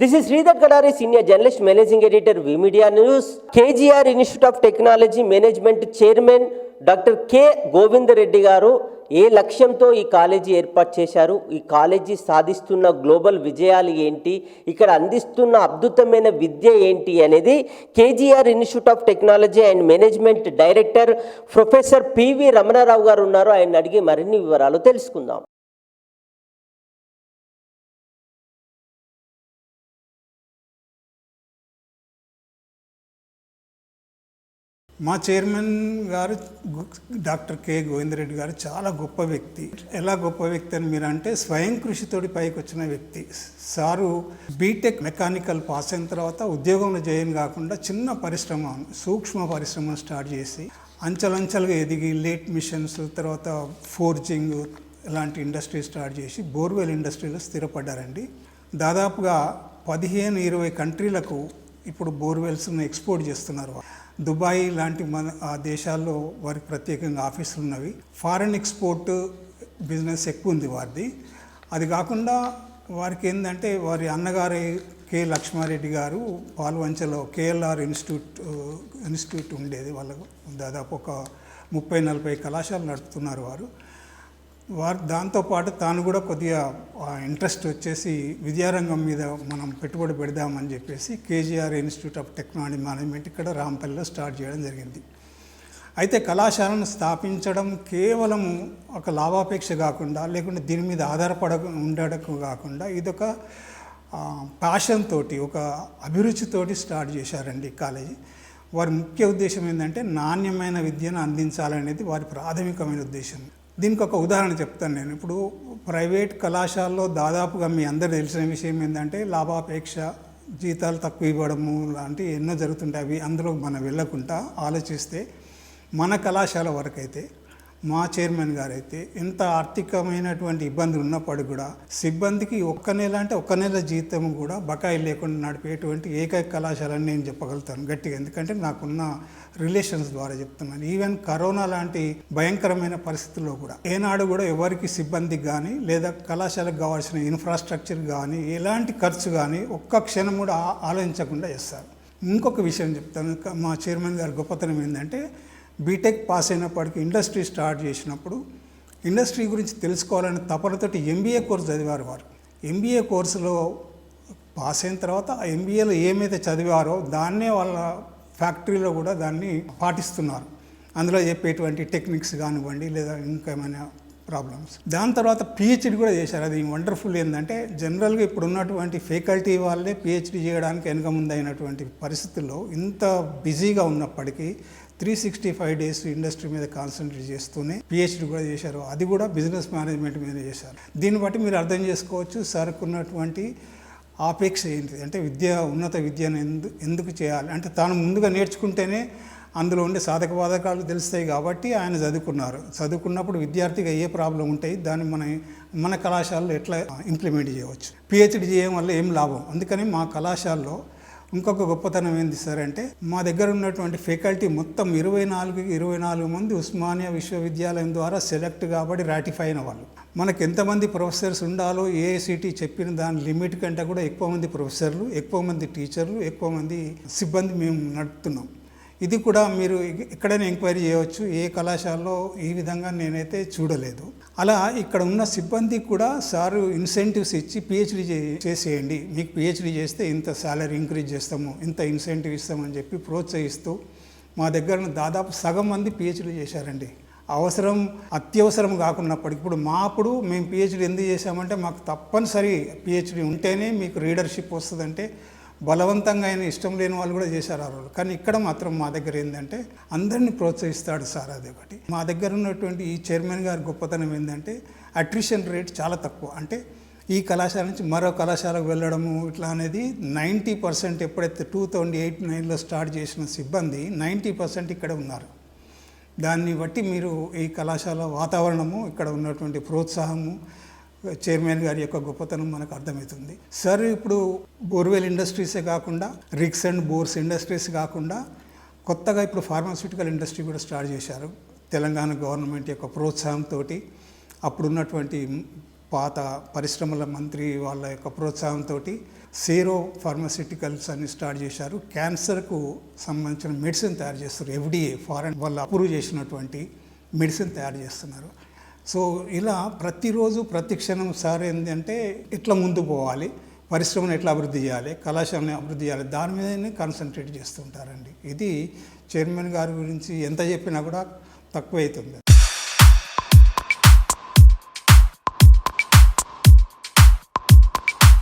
This is Sridhar Sridhar senior journalist managing editor V media news KGR institute of technology management chairman doctor K Govinda Reddy గారు ఏ లక్ష్యంతో ఈ college ఏర్పాటు చేశారు? ఈ college సాధిస్తున్న గ్లోబల్ విజయాలు ఏంటి? ఇక్కడ అందిస్తున్న అద్భుతమైన విద్య ఏంటి అనేది KGR institute of technology and management director professor PV Ramanarao గారు ఉన్నారు. ఆయన అడిగి మరిన్ని వివరాలు తెలుసుకుందాం. మా చైర్మన్ గారు డాక్టర్ కె. గోవిందరెడ్డి గారు చాలా గొప్ప వ్యక్తి. ఎలా గొప్ప వ్యక్తి అని మీరు అంటే స్వయం కృషితోటి పైకి వచ్చిన వ్యక్తి. సారు బీటెక్ మెకానికల్ పాస్ అయిన తర్వాత ఉద్యోగంలో చేయని కాకుండా చిన్న పరిశ్రమ సూక్ష్మ పరిశ్రమ స్టార్ట్ చేసి అంచెలంచెలుగా ఎదిగి లేట్ మిషన్స్ తర్వాత ఫోర్జింగ్ ఇలాంటి ఇండస్ట్రీ స్టార్ట్ చేసి బోర్వెల్ ఇండస్ట్రీలో స్థిరపడ్డారండి. దాదాపుగా పదిహేను ఇరవై కంట్రీలకు ఇప్పుడు బోర్వెల్స్ను ఎక్స్పోర్ట్ చేస్తున్నారు. దుబాయ్ లాంటి మన ఆ దేశాల్లో వారికి ప్రత్యేకంగా ఆఫీసులు ఉన్నవి. ఫారెన్ ఎక్స్పోర్ట్ బిజినెస్ ఎక్కువ ఉంది వారిది. అది కాకుండా వారికి ఏంటంటే వారి అన్నగారి కె. లక్ష్మారెడ్డి గారు పాల్వంచలో కేఎల్ఆర్ ఇన్స్టిట్యూట్ ఇన్స్టిట్యూట్ ఉండేది. వాళ్ళకు దాదాపు ఒక ముప్పై నలభై కళాశాలలు నడుపుతున్నారు వారు. వారు దాంతోపాటు తాను కూడా కొద్దిగా ఇంట్రెస్ట్ వచ్చేసి విద్యారంగం మీద మనం పెట్టుబడి పెడదామని చెప్పేసి KGR institute of technology management ఇక్కడ రాంపల్లిలో స్టార్ట్ చేయడం జరిగింది. అయితే కళాశాలను స్థాపించడం కేవలం ఒక లాభాపేక్ష కాకుండా లేకుంటే దీని మీద ఆధారపడ ఉండడం కాకుండా ఇదొక ప్యాషన్ తోటి ఒక అభిరుచితోటి స్టార్ట్ చేశారండి ఈ కాలేజీ. వారి ముఖ్య ఉద్దేశం ఏంటంటే నాణ్యమైన విద్యను అందించాలనేది వారి ప్రాథమికమైన ఉద్దేశం. దీనికి ఒక ఉదాహరణ చెప్తాను నేను. ఇప్పుడు ప్రైవేట్ కళాశాలలో దాదాపుగా మీ అందరు తెలిసిన విషయం ఏంటంటే లాభాపేక్ష జీతాలు తక్కువ ఇవ్వడము లాంటివి ఎన్నో జరుగుతుంటాయి. అవి అందులో మనం వెళ్ళకుండా ఆలోచిస్తే మన కళాశాల వరకైతే మా చైర్మన్ గారు అయితే ఎంత ఆర్థికమైనటువంటి ఇబ్బందులు ఉన్నప్పటికీ కూడా సిబ్బందికి ఒక్క నెల అంటే ఒక్క నెల జీతం కూడా బకాయి లేకుండా నడిపేటువంటి ఏకైక కళాశాలని నేను చెప్పగలుగుతాను గట్టిగా. ఎందుకంటే నాకున్న రిలేషన్స్ ద్వారా చెప్తున్నాను. ఈవెన్ కరోనా లాంటి భయంకరమైన పరిస్థితుల్లో కూడా ఏనాడు కూడా ఎవరికి సిబ్బందికి కానీ లేదా కళాశాలకు కావాల్సిన ఇన్ఫ్రాస్ట్రక్చర్ కానీ ఎలాంటి ఖర్చు కానీ ఒక్క క్షణం కూడా ఆలోచించకుండా చేస్తారు. ఇంకొక విషయం చెప్తాను. మా చైర్మన్ గారి గొప్పతనం ఏంటంటే బీటెక్ పాస్ అయినప్పటికీ ఇండస్ట్రీ స్టార్ట్ చేసినప్పుడు ఇండస్ట్రీ గురించి తెలుసుకోవాలని తపనతోటి ఎంబీఏ కోర్సు చదివారు వారు. ఎంబీఏ కోర్సులో పాస్ అయిన తర్వాత ఆ ఎంబీఏలో ఏమైతే చదివారో దాన్నే వాళ్ళ ఫ్యాక్టరీలో కూడా దాన్ని పాటిస్తున్నారు. అందులో చెప్పేటువంటి టెక్నిక్స్ కానివ్వండి లేదా ఇంకేమైనా ప్రాబ్లమ్స్ దాని తర్వాత పిహెచ్డి కూడా చేశారు. అది వండర్ఫుల్ ఏంటంటే జనరల్గా ఇప్పుడు ఉన్నటువంటి ఫ్యాకల్టీ వాళ్ళే పిహెచ్డి చేయడానికి వెనుక ముందు అయినటువంటి పరిస్థితుల్లో ఇంత బిజీగా ఉన్నప్పటికీ three sixty five days industry మీద కాన్సన్ట్రేట్ చేస్తూనే పిహెచ్డి కూడా చేశారు. అది కూడా బిజినెస్ మేనేజ్మెంట్ మీద చేశారు. దీన్ని బట్టి మీరు అర్థం చేసుకోవచ్చు సార్కు ఉన్నటువంటి ఆపేక్ష ఏంటి? అంటే విద్య ఉన్నత విద్యను ఎందు ఎందుకు చేయాలి? అంటే తాను ముందుగా నేర్చుకుంటేనే అందులో ఉండే సాధక బాధకాలు తెలుస్తాయి కాబట్టి ఆయన చదువుకున్నారు. చదువుకున్నప్పుడు విద్యార్థిగా ఏ ప్రాబ్లం ఉంటాయి దాన్ని మన మన కళాశాలలో ఎట్లా ఇంప్లిమెంట్ చేయవచ్చు? పిహెచ్డి చేయడం వల్ల ఏం లాభం? అందుకని మా కళాశాలలో ఇంకొక గొప్పతనం ఏంది సార్ అంటే మా దగ్గర ఉన్నటువంటి ఫ్యాకల్టీ మొత్తం ఇరవై నాలుగు ఇరవై నాలుగు మంది ఉస్మానియా విశ్వవిద్యాలయం ద్వారా సెలెక్ట్ కాబట్టి రాటిఫై అయిన వాళ్ళు. మనకు ఎంతమంది ప్రొఫెసర్స్ ఉండాలో ఏఐసిటి చెప్పిన దాని లిమిట్ కంటే కూడా ఎక్కువ మంది ప్రొఫెసర్లు ఎక్కువ మంది టీచర్లు ఎక్కువ మంది సిబ్బంది మేము నడుపుతున్నాం. ఇది కూడా మీరు ఇక్కడనే ఎక్కడైనా ఎంక్వైరీ చేయవచ్చు. ఏ కళాశాలలో ఈ విధంగా నేనైతే చూడలేదు. అలా ఇక్కడ ఉన్న సిబ్బందికి కూడా సారు ఇన్సెంటివ్స్ ఇచ్చి పిహెచ్డి చేసేయండి. మీకు పిహెచ్డి చేస్తే ఇంత శాలరీ ఇంక్రీజ్ చేస్తాము ఇంత ఇన్సెంటివ్ ఇస్తామని చెప్పి ప్రోత్సహిస్తూ మా దగ్గర దాదాపు సగం మంది పిహెచ్డి చేశారండి. అవసరం అత్యవసరం కాకున్నప్పటికీ ఇప్పుడు మా అప్పుడు మేము పిహెచ్డి ఎందుకు చేశామంటే మాకు తప్పనిసరి పిహెచ్డి ఉంటేనే మీకు రీడర్షిప్ వస్తుందంటే బలవంతంగా అయినా ఇష్టం లేని వాళ్ళు కూడా చేశారు ఆ రోజు. కానీ ఇక్కడ మాత్రం మా దగ్గర ఏంటంటే అందరినీ ప్రోత్సహిస్తాడు సార్ అది ఒకటి. మా దగ్గర ఉన్నటువంటి ఈ చైర్మన్ గారి గొప్పతనం ఏంటంటే అట్రిషన్ రేట్ చాలా తక్కువ. అంటే ఈ కళాశాల నుంచి మరో కళాశాలకు వెళ్ళడము ఇట్లా అనేది నైంటీ పర్సెంట్ ఎప్పుడైతే టూ థౌజండ్ ఎయిట్ నైన్లో స్టార్ట్ చేసిన సిబ్బంది నైంటీ పర్సెంట్ ఇక్కడ ఉన్నారు. దాన్ని బట్టి మీరు ఈ కళాశాల వాతావరణము ఇక్కడ ఉన్నటువంటి ప్రోత్సాహము చైర్మన్ గారి యొక్క గొప్పతనం మనకు అర్థమవుతుంది. సార్ ఇప్పుడు బోర్వెల్ ఇండస్ట్రీసే కాకుండా రిక్స్ అండ్ బోర్స్ ఇండస్ట్రీస్ కాకుండా కొత్తగా ఇప్పుడు ఫార్మాస్యూటికల్ ఇండస్ట్రీ కూడా స్టార్ట్ చేశారు. తెలంగాణ గవర్నమెంట్ యొక్క ప్రోత్సాహంతో అప్పుడున్నటువంటి పాత పరిశ్రమల మంత్రి వాళ్ళ యొక్క ప్రోత్సాహంతో సేరో ఫార్మాస్యూటికల్స్ అన్ని స్టార్ట్ చేశారు. క్యాన్సర్కు సంబంధించిన మెడిసిన్ తయారు చేస్తారు. ఎఫ్డిఏ ఫారెన్ వాళ్ళు అప్రూవ్ చేసినటువంటి మెడిసిన్ తయారు చేస్తున్నారు. సో ఇలా ప్రతిరోజు ప్రతి క్షణం సార్ ఏంటంటే ఎట్లా ముందు పోవాలి పరిశ్రమను ఎట్లా అభివృద్ధి చేయాలి కళాశాలను అభివృద్ధి చేయాలి దాని మీదనే కాన్సన్ట్రేట్ చేస్తుంటారండి. ఇది చైర్మన్ గారి గురించి ఎంత చెప్పినా కూడా తక్కువ అవుతుంది